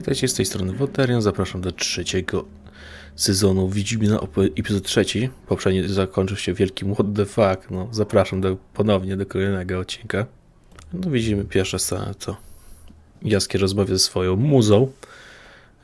Witajcie z tej strony Woterian, zapraszam do trzeciego sezonu Wiedźmina, op- epizod trzeci. Poprzedni zakończył się wielkim what the fuck, no zapraszam do, ponownie do kolejnego odcinka. No widzimy pierwsza scena, to Jaskier rozmawia ze swoją muzą,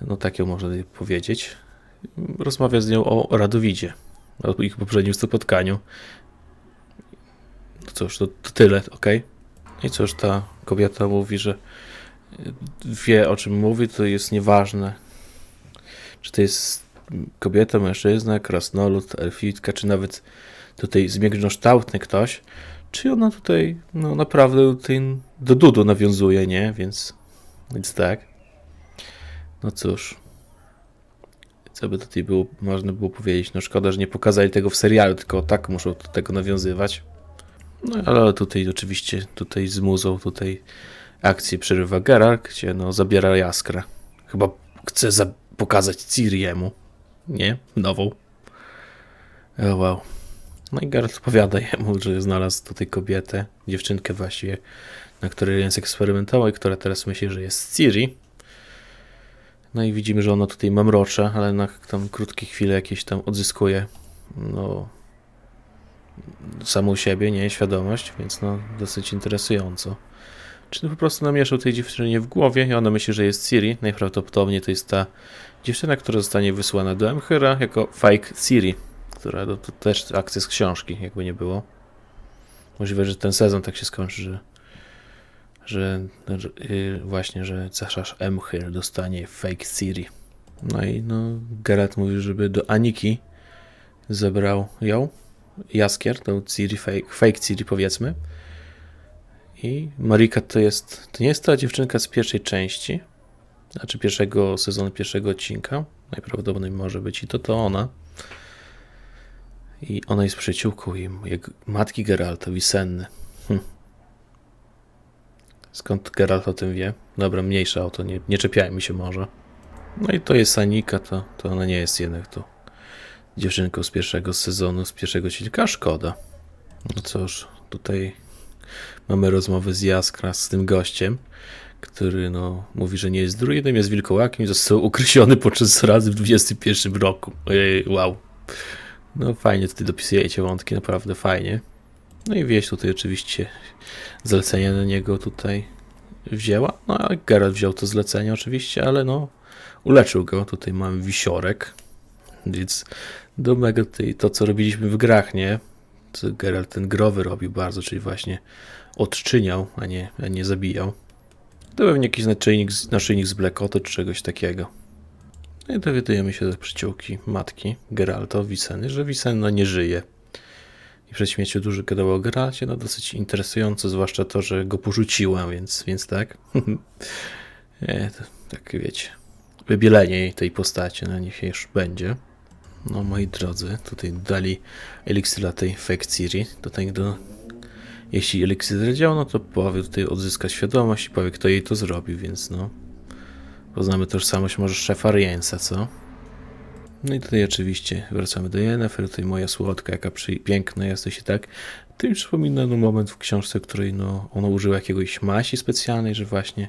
no tak ją można powiedzieć. Rozmawia z nią o Radowidzie, o ich poprzednim spotkaniu. No cóż, to, to tyle, ok? I cóż, ta kobieta mówi, że wie o czym mówi, to jest nieważne. Czy to jest kobieta, mężczyzna, krasnolud, elfitka, czy nawet tutaj zmięknokształtny ktoś, czy ona tutaj no naprawdę tutaj do Dudu nawiązuje, nie? Więc, więc tak. No cóż. Co by tutaj było, można było powiedzieć? No szkoda, że nie pokazali tego w serialu, tylko tak muszą do tego nawiązywać. No ale tutaj oczywiście tutaj z muzą tutaj akcję przerywa Geralt, gdzie no zabiera jaskrę. Chyba chce za- pokazać Ciriemu. Nie? Nową. O wow. No i Geralt opowiada jemu, że znalazł tutaj kobietę, dziewczynkę właściwie, na której więc eksperymentował i która teraz myśli, że jest Ciri. No i widzimy, że ona tutaj mamrocze, ale na tam krótkie chwile jakieś tam odzyskuje no samą siebie, nie, świadomość, więc no dosyć interesująco. Czy po prostu namieszał tej dziewczynie w głowie i ona myśli, że jest Siri. Najprawdopodobniej to jest ta dziewczyna, która zostanie wysłana do Emhyra jako fake Siri, która no, to też akcja z książki, jakby nie było. Możliwe, że ten sezon tak się skończy, że, że że, yy, właśnie, że cesarz Emhyr dostanie fake Siri. No i no, Geralt mówi, żeby do Aniki zebrał ją, Jaskier, tą Ciri, fake, fake Ciri powiedzmy. I Marika to jest. To nie jest ta dziewczynka z pierwszej części. Znaczy pierwszego sezonu, pierwszego odcinka. Najprawdopodobniej może być i to to ona. I ona jest przyjaciółką jak matki Geralta, Wisenny. Hm. Skąd Geralt o tym wie? Dobra, mniejsza o to, nie, nie czepiajmy się może. No i to jest Anika, to, to ona nie jest jednak to dziewczynką z pierwszego sezonu, z pierwszego odcinka, szkoda. No cóż, tutaj mamy rozmowę z Jaskra, z tym gościem, który no, mówi, że nie jest druidem, jest wilkołakiem i został ukrysiony podczas razy w 21 roku. Ojej, wow. No fajnie tutaj dopisujecie wątki, naprawdę fajnie. No i wieś tutaj oczywiście zlecenie na niego tutaj wzięła. No a Geralt wziął to zlecenie oczywiście, ale no uleczył go. Tutaj mamy wisiorek. Więc do mega to, co robiliśmy w grach, nie? Geralt ten growy robił bardzo, czyli właśnie odczyniał, a nie, a nie zabijał. To pewnie jakiś naszyjnik, naszyjnik z Blackotu czy czegoś takiego. No i dowiadujemy się ze przyciółki matki Geralta, Wiseny, że Wisenna nie żyje. I przed śmiercią dużo gadało o Geralcie, no dosyć interesujące, zwłaszcza to, że go porzuciła, więc, więc tak. nie, to, tak wiecie, wybielenie tej postaci, na niech już będzie. No moi drodzy, tutaj dali eliksir dla tej fake Ciri, tutaj do jeśli eliksir działa, no to powie tutaj odzyska świadomość i powie, kto jej to zrobił, więc no. Poznamy tożsamość może szefa Riensa, co? No i tutaj oczywiście wracamy do Yennefer, tutaj moja słodka, jaka przy... piękna jesteś i tak. To mi przypomina no, moment w książce, w której no, ona użyła jakiegoś masi specjalnej, że właśnie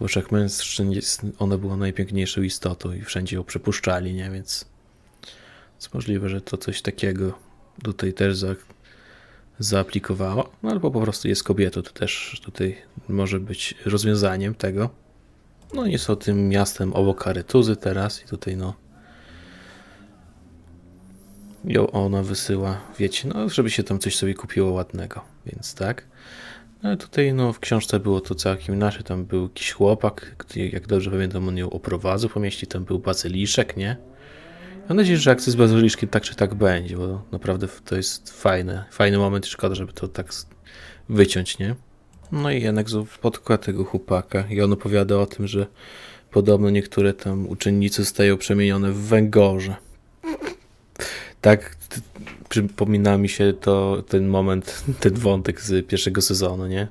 w oczach mężczyzn ona była najpiękniejszą istotą i wszędzie ją przepuszczali, nie? Więc jest możliwe, że to coś takiego tutaj też za, zaaplikowała, no albo po prostu jest kobietą, to też tutaj może być rozwiązaniem tego. No i są tym miastem obok Aretuzy teraz i tutaj no ją ona wysyła, wiecie, no żeby się tam coś sobie kupiło ładnego, więc tak. No tutaj no w książce było to całkiem inaczej, tam był jakiś chłopak, jak dobrze pamiętam, on ją oprowadzał po mieście, tam był bazyliszek, nie? Mam nadzieję, że akcja z bazyliszkiem tak czy tak będzie, bo naprawdę to jest fajne, fajny moment i szkoda, żeby to tak wyciąć, nie? No i jednak spotka tego chłopaka i on opowiada o tym, że podobno niektóre tam uczennice zostają przemienione w węgorze. Tak przypomina mi się to ten moment, ten wątek z pierwszego sezonu, nie?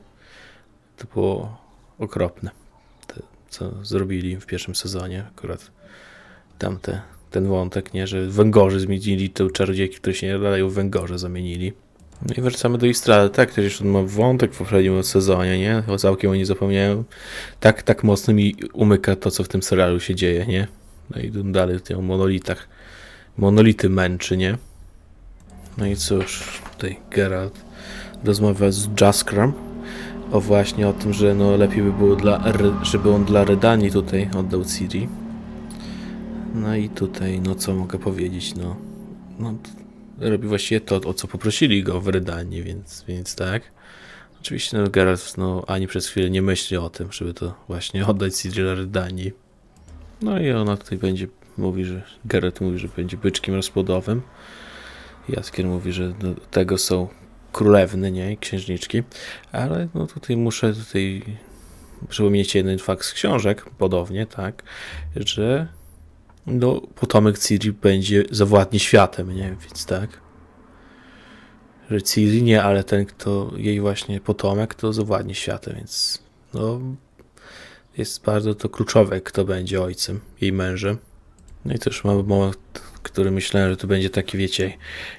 To było okropne, te, co zrobili w pierwszym sezonie, akurat tamte, ten wątek, nie? Że węgorze zmienili te czarodziejki, które się nie nadają węgorze zamienili. No i wracamy do Istrady. Tak, też jeszcze ma wątek w poprzednim sezonie, nie? O całkiem o nie zapomniałem. Tak, tak mocno mi umyka to, co w tym serialu się dzieje, nie? No i dalej w tych monolitach. Monolity męczy, nie? No i cóż, tutaj Geralt rozmawia z Jaskram o właśnie o tym, że no lepiej by było dla, żeby on dla Redani tutaj oddał Ciri. No i tutaj, no co mogę powiedzieć, no, no robi właściwie to, o co poprosili go w Redanii, więc, więc tak. Oczywiście no, Geralt no, ani przez chwilę nie myśli o tym, żeby to właśnie oddać Ciri dla Redanii. No i ona tutaj będzie, mówi, że Geralt mówi, że będzie byczkiem rozpłodowym. Jaskier mówi, że do tego są królewny, nie, księżniczki, ale no tutaj muszę tutaj przypomnieć jeden fakt z książek, podobnie, tak, że no, potomek Ciri będzie zawładnie światem, nie, więc tak, że Ciri nie, ale ten, kto jej właśnie potomek, to zawładnie światem, więc no, jest bardzo to kluczowe, kto będzie ojcem, jej mężem. No i też mamy moment, który myślałem, że to będzie taki, wiecie,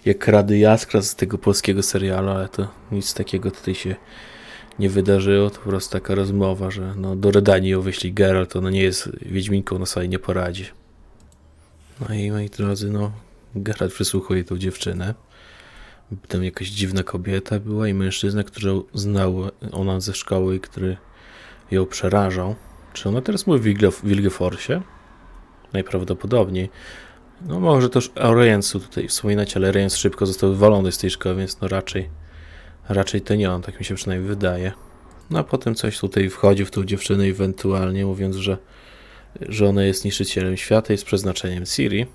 jak Rady Jaskra z tego polskiego serialu, ale to nic takiego tutaj się nie wydarzyło. To po prostu taka rozmowa, że no, do Redanii ją wyśli Geralt, ona nie jest Wiedźminką, na sobie nie poradzi. No i moi drodzy, no, Geralt przysłuchuje tą dziewczynę. Tam jakaś dziwna kobieta była i mężczyzna, którego znał ona ze szkoły i który ją przerażał. Czy ona teraz mówi w Wilgef- Wilgeforsie? Najprawdopodobniej. No może też o Rejensu tutaj wspominać, ale Rejens szybko został wywalony z tej szkoły, więc no raczej, raczej to nie on, tak mi się przynajmniej wydaje. No a potem coś tutaj wchodzi w tą dziewczynę ewentualnie mówiąc, że, że ona jest niszczycielem świata, jest przeznaczeniem Ciri.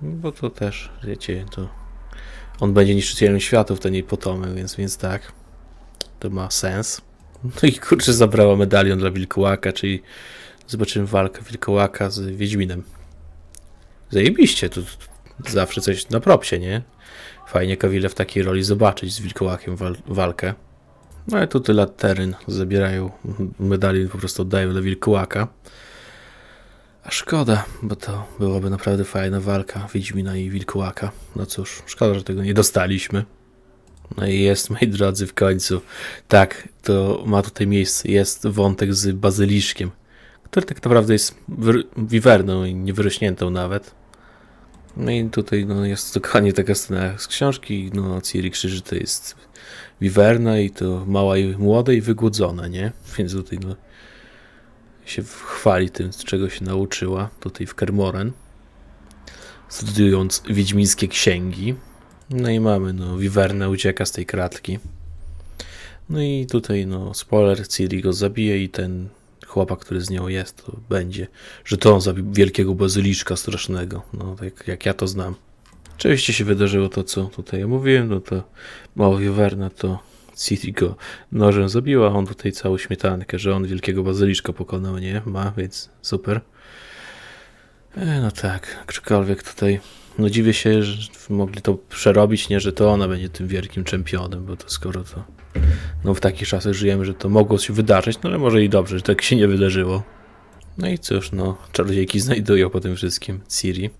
Bo to też, wiecie, to on będzie niszczycielem światów, ten jej potomek, więc, więc tak, to ma sens. No i kurczę, zabrała medalion dla Wilkołaka, czyli zobaczymy walkę Wilkołaka z Wiedźminem. Zajebiście, to, to zawsze coś na propsie, nie? Fajnie Kawile w takiej roli zobaczyć z Wilkołakiem wal walkę. No ale tutaj Lateryn zabierają medalion, po prostu oddają dla Wilkołaka. A szkoda, bo to byłaby naprawdę fajna walka Wiedźmina i Wilkołaka. No cóż, szkoda, że tego nie dostaliśmy. No i jest, moi drodzy, w końcu. Tak, to ma tutaj miejsce. Jest wątek z bazyliszkiem, który tak naprawdę jest wiwerną i niewyrośniętą nawet. No i tutaj no, jest dokładnie taka scena z książki. No, Ciri krzyży to jest wiwerna i to mała i młoda i wygłodzona, nie? Więc tutaj no, się chwali tym, czego się nauczyła tutaj w Kermoren, studiując wiedźmińskie księgi. No i mamy, no, Wiwerna ucieka z tej kratki. No i tutaj, no, spoiler, Ciri go zabije i ten chłopak, który z nią jest, to będzie, że to on zabił wielkiego bazyliszka strasznego, no, tak jak ja to znam. Oczywiście się wydarzyło to, co tutaj mówiłem, no to mała Wiwerna to Ciri go nożem zabiła, on tutaj całą śmietankę, że on wielkiego bazyliszka pokonał, nie? Ma, więc super. E, no tak, aczkolwiek tutaj no dziwię się, że mogli to przerobić, nie, że to ona będzie tym wielkim czempionem, bo to skoro to no w takich czasach żyjemy, że to mogło się wydarzyć, no ale może i dobrze, że tak się nie wydarzyło. No i cóż, no, czarodziejki znajdują po tym wszystkim Ciri.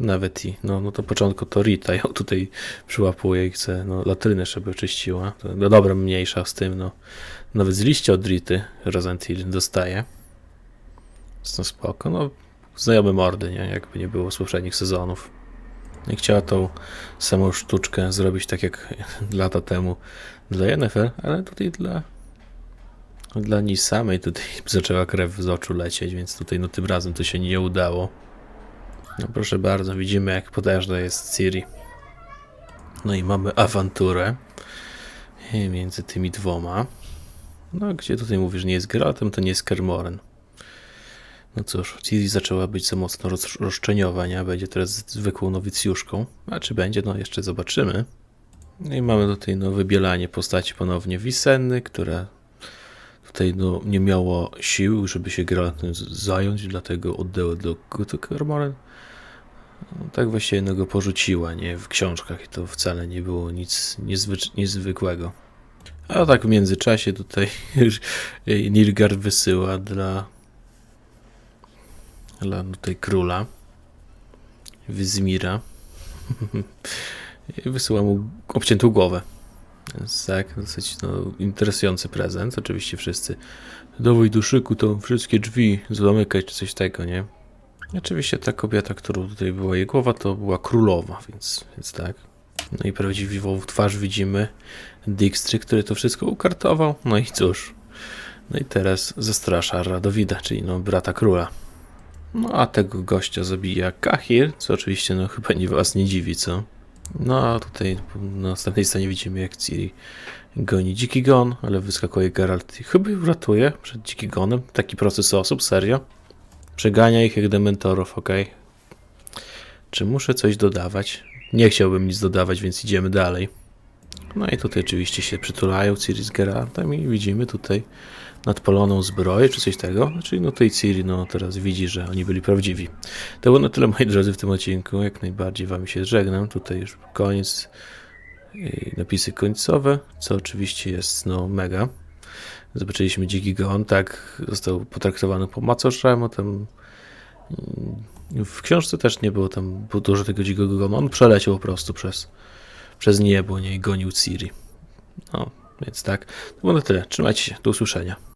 Nawet i, no, no to początku to Rita ją tutaj przyłapuje i chce, no, latrynę żeby oczyściła. No dobra, mniejsza z tym, no. Nawet z liścia od Rity Rosentil dostaje. Jest no spoko, no, znajome mordy, nie? Jakby nie było z poprzednich sezonów. I chciała tą samą sztuczkę zrobić tak jak lata temu dla Yennefer, ale tutaj dla dla niej samej tutaj zaczęła krew z oczu lecieć, więc tutaj no tym razem to się nie udało. No proszę bardzo, widzimy jak potężna jest Ciri. No i mamy awanturę e, między tymi dwoma. No gdzie tutaj mówisz, nie jest Geraltem, to nie jest Kermoren. No cóż, Ciri zaczęła być za mocno roz- roszczeniowa, nie? Będzie teraz zwykłą nowicjuszką. A czy będzie? No jeszcze zobaczymy. No i mamy tutaj no, wybielanie postaci ponownie Wisenny, która tutaj no, nie miała sił, żeby się Geraltem z- zająć, dlatego oddała do Kermoren. No, tak właściwie no, go porzuciła, nie? W książkach i to wcale nie było nic niezwykłego. A tak w międzyczasie tutaj Nilgard wysyła dla dla tutaj króla Wyzmira i wysyła mu obciętą głowę. Więc tak, dosyć no, interesujący prezent. Oczywiście wszyscy dowój do szyku, to wszystkie drzwi zamykać, czy coś tego, nie? Oczywiście ta kobieta, którą tutaj była jej głowa, to była królowa, więc, więc tak. No i prawdziwą twarz widzimy Dijkstry, który to wszystko ukartował. No i cóż. No i teraz zastrasza Radowida, czyli no brata króla. No a tego gościa zabija Kahir, co oczywiście no chyba nie was nie dziwi, co? No a tutaj na następnej scenie widzimy jak Ciri goni dziki gon, ale wyskakuje Geralt i chyba ratuje przed dziki gonem. Taki proces osób, serio? Przegania ich jak dementorów, okej. Czy muszę coś dodawać? Nie chciałbym nic dodawać, więc idziemy dalej. No i tutaj oczywiście się przytulają Ciri z Geraltem i widzimy tutaj nadpaloną zbroję, czy coś tego. Znaczy, no tej Ciri, no teraz widzi, że oni byli prawdziwi. To było na tyle, moi drodzy, w tym odcinku. Jak najbardziej wam się żegnam. Tutaj już koniec. I napisy końcowe, co oczywiście jest, no, mega. Zobaczyliśmy Dziki Gon, tak, został potraktowany po macoszem, a tam mm, w książce też nie było tam było dużo tego dzikiego gonu. On przeleciał po prostu przez, przez niebo, nie i gonił Ciri. No, więc tak. To było na tyle. Trzymajcie się. Do usłyszenia.